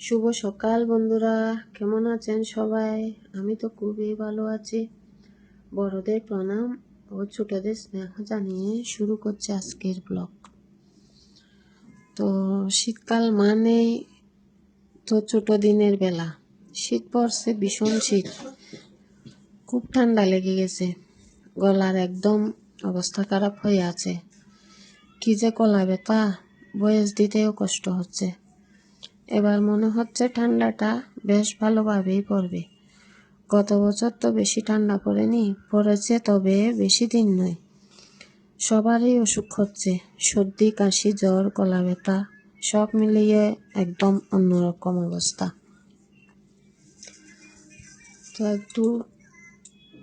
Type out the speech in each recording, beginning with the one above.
শুভ সকাল বন্ধুরা, কেমন আছেন সবাই? আমি তো খুবই ভালো আছি। বড়দের প্রণাম ও ছোটদের স্নেহ জানিয়ে শুরু করছে আজকের ব্লগ। তো শীতকাল মানেই তো ছোট দিনের বেলা। শীত পড়ছে, ভীষণ শীত। খুব ঠান্ডা লেগে গেছে। গলার একদম অবস্থা খারাপ হয়ে আছে। কি যে কলা ব্যথা বয়স দিতেও কষ্ট হচ্ছে। এবার মনে হচ্ছে ঠান্ডাটা বেশ ভালোভাবেই পড়বে। গত বছর তো বেশি ঠান্ডা পড়েনি, পড়েছে তবে বেশি দিন নয়। সবারই অসুখ হচ্ছে, সর্দি, কাশি, জ্বর, গলা ব্যথা, সব মিলিয়ে একদম অন্যরকম অবস্থা। তো একটু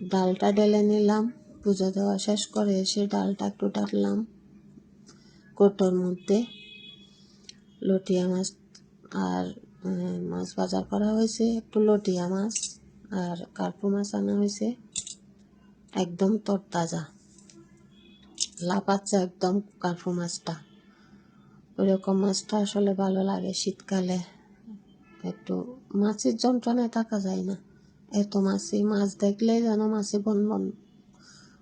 ডালটা ঢেলে নিলাম, পুজো দেওয়া শেষ করে এসে ডালটা একটু ডাকলাম কোটোর মধ্যে। লটিয়া মাছ আর মাছ বাজার করা হয়েছে, একটু লটিয়া মাছ আর কার্পু মাছ আনা হয়েছে, একদম তরতাজা। লাফাচ্ছে একদম কার্পু মাছটা। ওইরকম মাছটা আসলে ভালো লাগে শীতকালে। একটু মাছের যন্ত্রণায় থাকা যায় না। এত মাছি মাছ দেখলেই যেন মাছে বন বন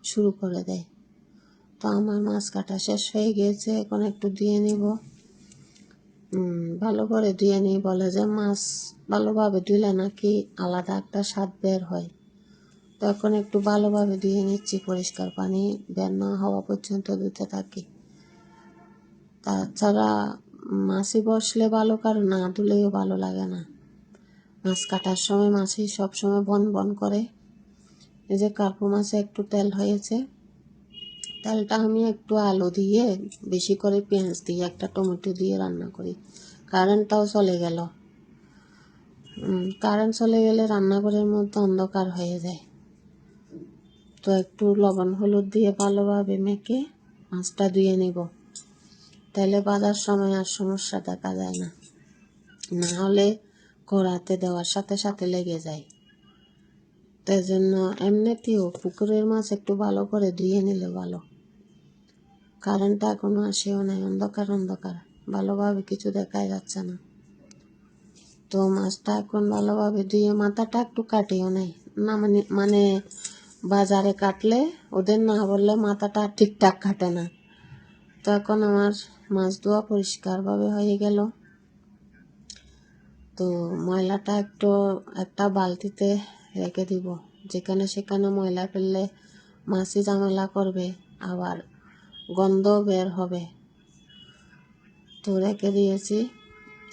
শুরু করে দেয়। তো আমার মাছ কাটা শেষ হয়ে গিয়েছে, এখন একটু দিয়ে নিব। ভালো করে ধুয়ে নিই বলে যে, মাছ ভালোভাবে ধুলে নাকি আলাদা একটা স্বাদ বের হয়। তখন একটু ভালোভাবে ধুয়ে নিচ্ছি, পরিষ্কার পানি বের না হওয়া পর্যন্ত ধুতে থাকি। তাছাড়া মাছি বসলে ভালো, কারণ না ধুলেও ভালো লাগে না। মাছ কাটার সময় মাছি সবসময় বন বন করে। এই যে কার্পু মাছে একটু তেল হয়েছে। তেলটা আমি একটু আলু দিয়ে বেশি করে পেঁয়াজ দিয়ে একটা টমেটো দিয়ে রান্না করি। কারেন্টটাও চলে গেল। কারেন্ট চলে গেলে রান্নাঘরের মধ্যে অন্ধকার হয়ে যায়। তো একটু লবণ হলুদ দিয়ে ভালোভাবে মেখে মাছটা ধুয়ে নিব। তাহলে বাজার সময় আর সমস্যা দেখা যায় না। না হলে কড়াতে দেওয়ার সাথে সাথে লেগে যায়। তাই জন্য এমনিতেও পুকুরের মাছ একটু ভালো করে ধুয়ে নিলে ভালো। কারেন্টটা এখনও আসেও নাই, অন্ধকার অন্ধকার। ভালোভাবে কিছু দেখাই যাচ্ছে না। তো মাছটা এখন ভালোভাবে ধুয়ে মাথাটা একটু কাটিও নাই। না মানে মানে বাজারে কাটলে ওদের না বললে মাথাটা ঠিকঠাক কাটে না। তো এখন আমার মাছ ধোয়া পরিষ্কারভাবে হয়ে গেল। তো ময়লাটা একটু একটা বালতিতে রেখে দিব। যেখানে সেখানে ময়লা ফেললে মাছি ঝামেলা করবে। আবার গন্ধ বের হবে। তো রেখে দিয়েছি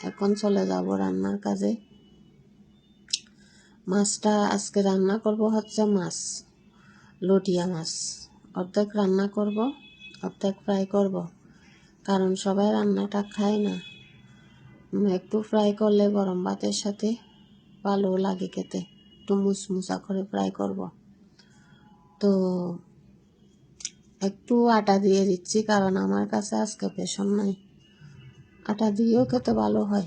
এখন চলে যাব রান্নার কাজে। মাছটা আজকে রান্না করব হচ্ছে মাছ, লটিয়া মাছ। অর্ধেক রান্না করব, অর্ধেক ফ্রাই করব। কারণ সবাই রান্নাটা খায় না। একটু ফ্রাই করলে গরম ভাতের সাথে ভালো লাগে খেতে। একটু মুসমুসা করে ফ্রাই করব। তো একটু আটা দিয়ে দিচ্ছি, কারণ আমার কাছে আজকে বেসন নাই। আটা দিয়েও খেতে ভালো হয়।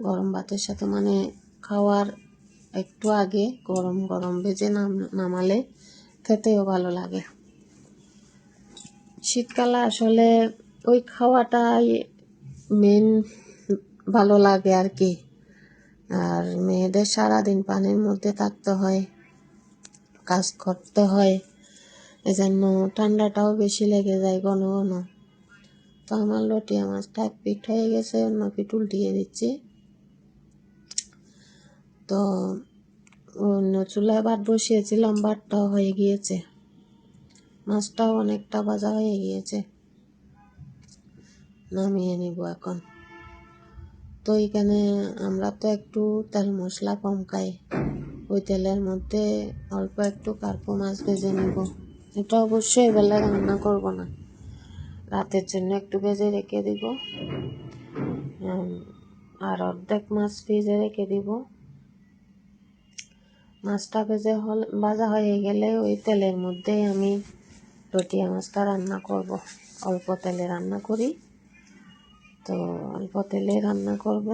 গরম ভাতের সাথে মানে খাওয়ার একটু আগে গরম গরম ভেজে নাম, নামালে খেতেও ভালো লাগে। শীতকালে আসলে ওই খাওয়াটাই মেন ভালো লাগে আর কি। আর মেয়েদের সারাদিন পানির মধ্যে থাকতে হয়, কাজ করতে হয়। এজন্য ঠান্ডাটাও বেশি লেগে যায় ঘন ঘন। তো আমার লটিয়া মাছটা এক পিঠ হয়ে গেছে, অন্য পিঠ উল্টিয়ে দিচ্ছি। তো অন্য চুলায় ভাত বসিয়েছিলাম, ভাতটাও হয়ে গিয়েছে। মাছটাও অনেকটা ভাজা হয়ে গিয়েছে। নামিয়ে নিব এখন। তো এখানে আমরা তো একটু তেল মশলা কম খাই। ওই তেলের মধ্যে অল্প একটু কার্পো মাছ ভেজে নিব। এটা অবশ্যই এবেলা রান্না করব না। রাতের জন্য একটু ভেজে রেখে দিব। আর অর্ধেক মাছ ভেজে রেখে দিব। মাছটা ভেজে হল, ভাজা হয়ে গেলে ওই তেলের মধ্যেই আমি রটিয়া মাছটা রান্না করব। অল্প তেলে রান্না করি। তো অল্প তেলে রান্না করব।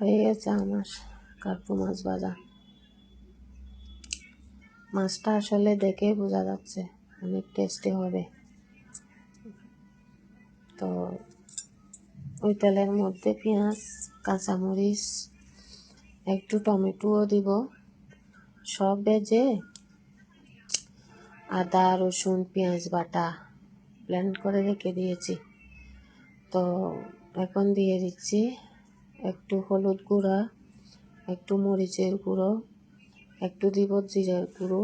হয়ে গেছে আমার কার্পু মাছ ভাজা। মাছটা আসলে দেখে বোঝা যাচ্ছে, অনেক টেস্টি হবে। তো ওই তেলের মধ্যে পেঁয়াজ, কাঁচামরিচ, একটু টমেটোও দিব। সব ভেজে আদা, রসুন, পেঁয়াজ বাটা ব্লেন্ড করে রেখে দিয়েছি। তো এখন দিয়ে দিচ্ছি একটু হলুদ গুঁড়া, একটু মরিচের গুঁড়ো। একটু দিব জিরের গুঁড়ো।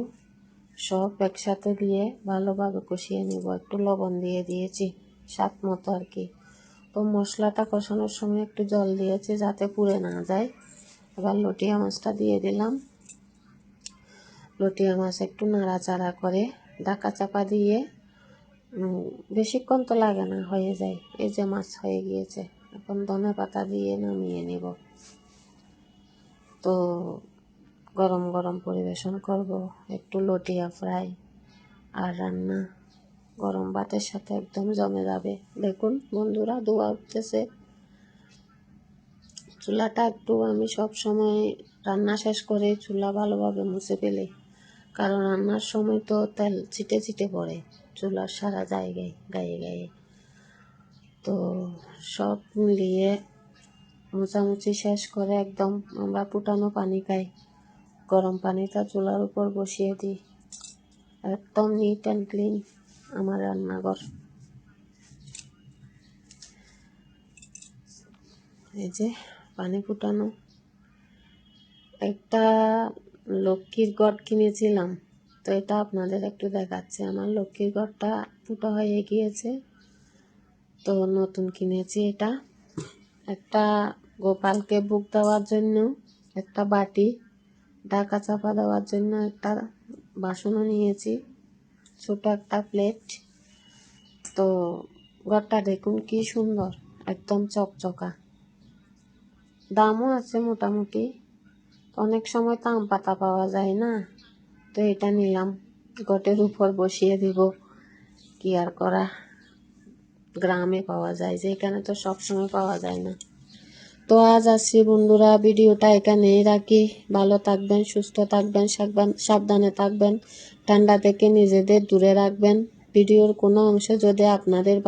সব একসাথে দিয়ে ভালোভাবে কষিয়ে নিব। একটু লবণ দিয়ে দিয়েছি, স্বাদ মতো আর কি। তো মশলাটা কষানোর সময় একটু জল দিয়েছি যাতে পুড়ে না যায়। এবার লটিয়া মাছটা দিয়ে দিলাম। লটিয়া মাছ একটু নাড়াচাড়া করে ঢাকা চাপা দিয়ে বেশিক্ষণ তো লাগে না, হয়ে যায়। এই যে মাছ হয়ে গিয়েছে, এখন ধনে পাতা দিয়ে নামিয়ে নেব। তো গরম গরম পরিবেশন করব, একটু লটিয়া ফ্রাই আর রান্না। গরম ভাতের সাথে একদম জমে যাবে। দেখুন বন্ধুরা, ধোয়া উঠতেছে। চুলাটা একটু আমি সব সময় রান্না শেষ করে চুলা ভালোভাবে মুছে ফেলি। কারণ রান্নার সময় তো তেল ছিটে ছিটে পড়ে চুলার সারা জায়গায়, গায়ে গায়ে। তো সব মিলিয়ে মোছামুছি শেষ করে একদম আমরা ফুটানো পানি খাই। গরম পানিটা চুলার উপর বসিয়ে দিই। একদম নিট অ্যান্ড ক্লিন আমার রান্নাঘর। এই যে পানি ফুটানো। একটা লক্ষ্মীর গড় কিনেছিলাম, তো এটা আপনাদের একটু দেখাচ্ছে। আমার লক্ষ্মীর গড়টা ফুটা হয়ে গিয়েছে, তো নতুন কিনেছি এটা। একটা গোপালকে বুক দেওয়ার জন্য একটা বাটি। ঢাকা চাপা দেওয়ার জন্য একটা বাসনও নিয়েছি। ছোট একটা প্লেট তো ঘরটা দেখুন কি সুন্দর, একদম চকচকা। দামও আছে মোটামুটি। অনেক সময় তো আম পাতা পাওয়া যায় না। তো এটা নিলাম। গটের উপর বসিয়ে দিব। কি আর করা? গ্রামে পাওয়া যায় যেখানে তো সব সময় পাওয়া যায় না। তো আজ আসছি বন্ধুরা, ভিডিওটা এখানেই রাখি। ভালো থাকবেন, সুস্থ থাকবেন, সাবধানে থাকবেন। ঠান্ডা থেকে নিজেদের দূরে রাখবেন। ভিডিওর কোনো অংশ যদি আপনাদের